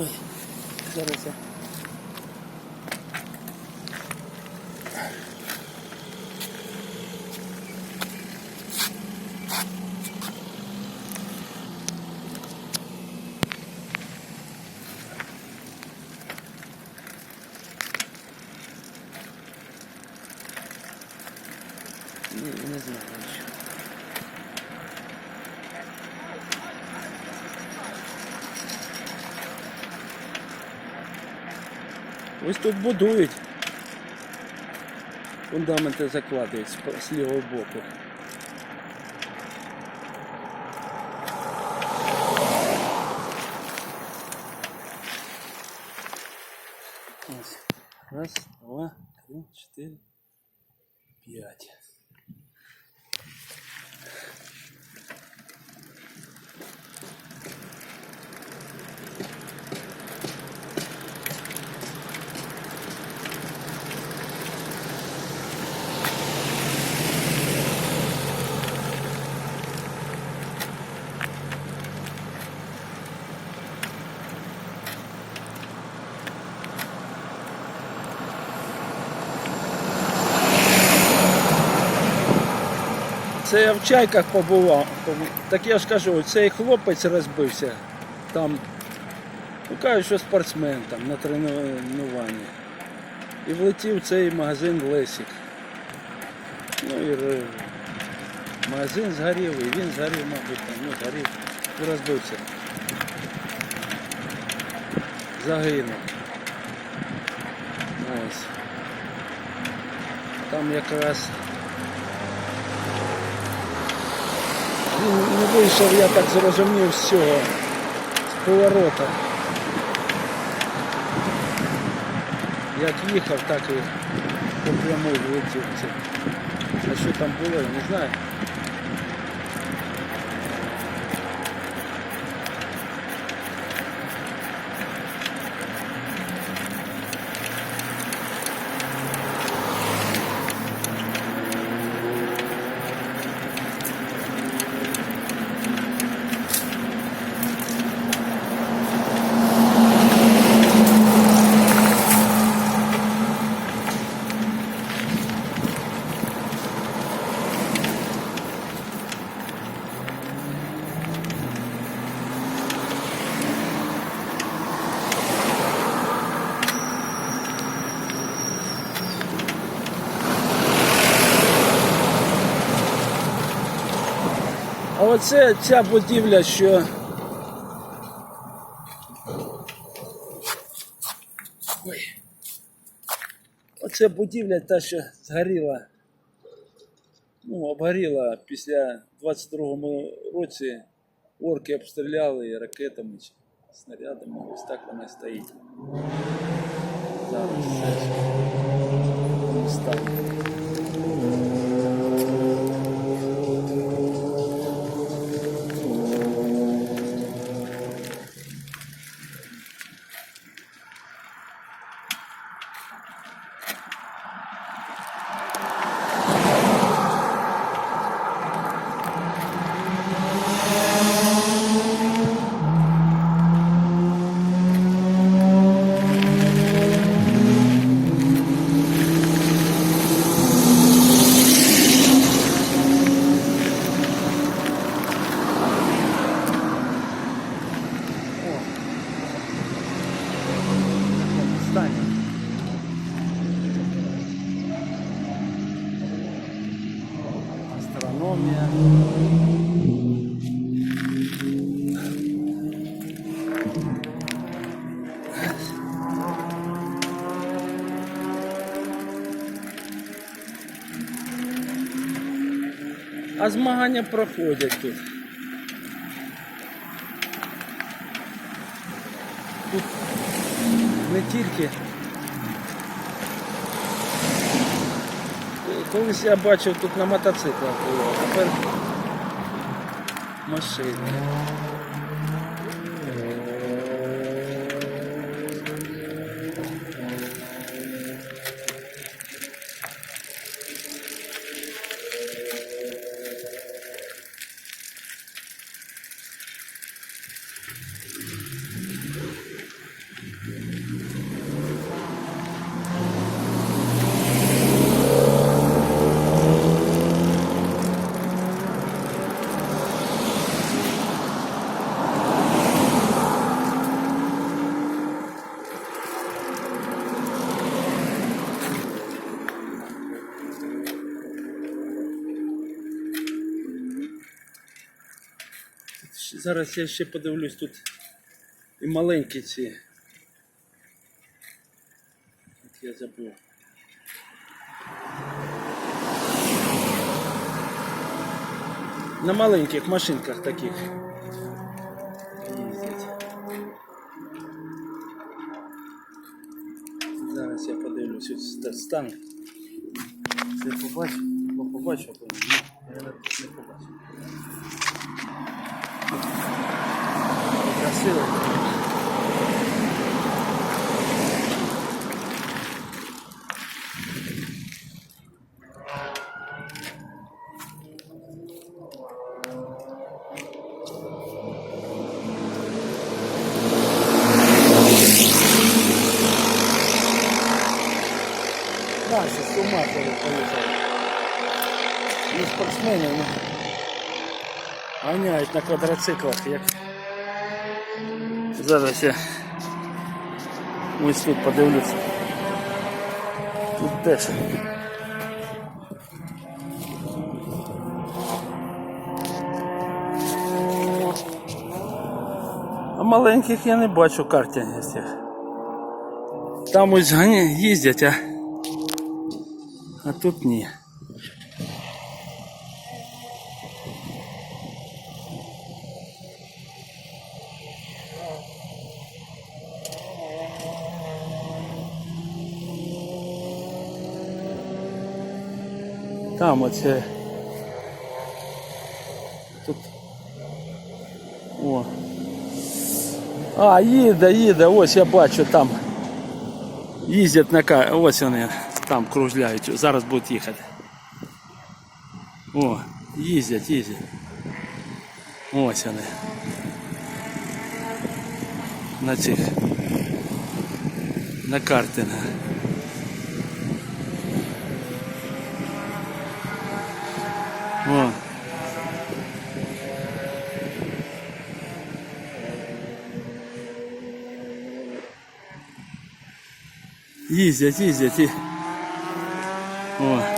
Ой, зараз я. Не, не знаю еще. Ось тут будують. Фундаменти закладують з лівого боку. Раз, два, три, чотири, п'ять. Це я в чайках побував. Так я ж кажу, цей хлопець розбився там. Ну кажуть, що спортсмен там на тренуванні. І влетів в цей магазин Лесік. Ну і магазин згорів, і він згорів, мабуть, там, ну згорів і розбився. Загинув. Ось. Там якраз Він не вийшов, я так зрозумів, з цього, з поворота. Як їхав, так і по прямой влетів. А що там було, я не знаю. Оце ця будівля, що. Ой. Оце будівля та, що згоріла. Ну, обгоріла після 22-му році орки обстріляли ракетами снарядами. Ось так вона стоїть. Зараз це стан. Астрономія. А змагання проходять тут. Тут не тільки. Колись я бачив тут на мотоциклах було, а тепер машини. Зараз я ще подивлюсь тут і маленькі ці. От я забув. На маленьких машинках таких. Зараз я подивлюсь ось стан. Це побачу, побачу, не побачу. Красиво. Наші з ума. Ну, спортсмени ганяють на квадроциклах, зараз я ось тут подивлюся. Тут теж. А маленьких я не бачу цих. Там ось їздять, а, а тут ні. Там оце. Тут. О. А, їде, їде, ось я бачу там. Їздять на ка. Ось вони там кружляють. Зараз будуть їхати. О, їздять, їздять. Ось вони. На цих. На карти. О. Їздять, їздять і. О.